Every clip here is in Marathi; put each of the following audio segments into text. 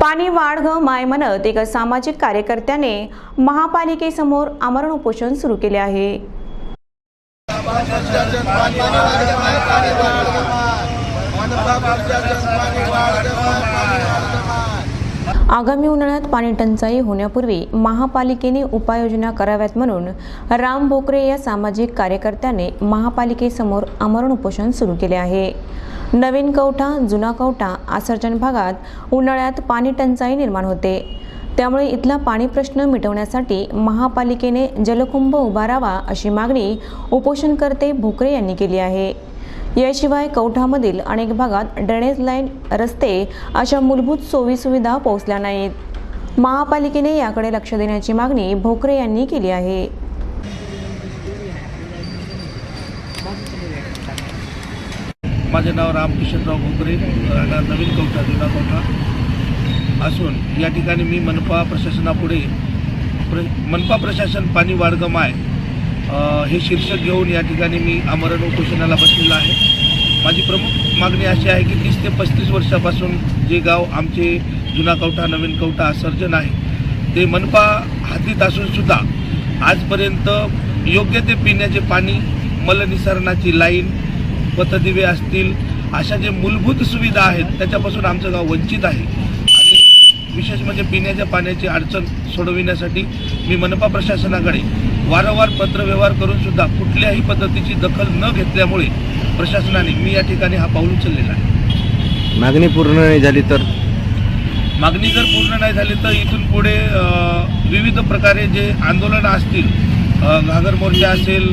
पाणी वाढ ग माय म्हणत एका सामाजिक कार्यकर्त्याने महापालिकेसमोर आमरण उपोषण सुरू केले आहे. आगामी उन्हाळ्यात पाणी टंचाई होण्यापूर्वी महापालिकेने उपाययोजना कराव्यात म्हणून राम भोकरे या सामाजिक कार्यकर्त्याने महापालिकेसमोर आमरण उपोषण सुरू केले आहे. नवीन कवठा जुना कवठा आसर्जन भागात उन्हाळ्यात पाणी टंचाई निर्माण होते. त्यामुळे इथला पाणी प्रश्न मिटवण्यासाठी महापालिकेने जलकुंभ उभारावा अशी मागणी उपोषणकर्ते भोकरे यांनी केली आहे. याशिवाय कौठामधील अनेक भागात ड्रेनेज लाईन रस्ते अशा मूलभूत सोयीसुविधा पोहोचल्या नाहीत. महापालिकेने याकडे लक्ष देण्याची मागणी भोकरे यांनी केली आहे. माझे नाव रामकिशनराव भोकरे राहणार नवीन कवठा जुना कवठा. असून या ठिकाणी मी मनपा प्रशासनापुढे प्र मनपा प्रशासन पाणी वाढगमाय आहे. हे शीर्षक घेऊन या ठिकाणी मी आमरण उपोषणाला बसलेला आहे. माझी प्रमुख मागणी अशी आहे की तीस ते पस्तीस वर्षापासून जे गाव आमचे जुना कवठा नवीन कवठा सर्जन आहे ते मनपा हातीत असूनसुद्धा आजपर्यंत योग्य ते पिण्याचे पाणी मलनिसरणाची लाईन पथदिवे असतील अशा जे मूलभूत सुविधा आहेत त्याच्यापासून आमचं गाव वंचित आहे. आणि विशेष म्हणजे पिण्याच्या पाण्याची अडचण सोडविण्यासाठी मी मनपा प्रशासनाकडे वारंवार पत्रव्यवहार करून सुद्धा कुठल्याही पद्धतीची दखल न घेतल्यामुळे प्रशासनाने मी या ठिकाणी हा पाऊल उचललेला आहे. मागणी पूर्ण नाही झाली तर? मागणी जर पूर्ण नाही झाली तर इथून पुढे विविध प्रकारे जे आंदोलनं असतील घागर मोर्चा असेल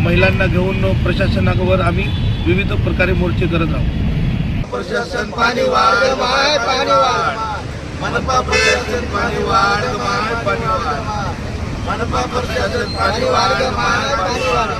महिलांना घेऊन प्रशासनावर आम्ही विविध प्रकारे मोर्चे करत आहोत. प्रशासन पाणी वाढ माय पाणी वाढ. मनपा प्रशासन पाणी वाढ माय पाणी वाढ. मनपा प्रशासन पाणी वाढ माय पाणी वाढ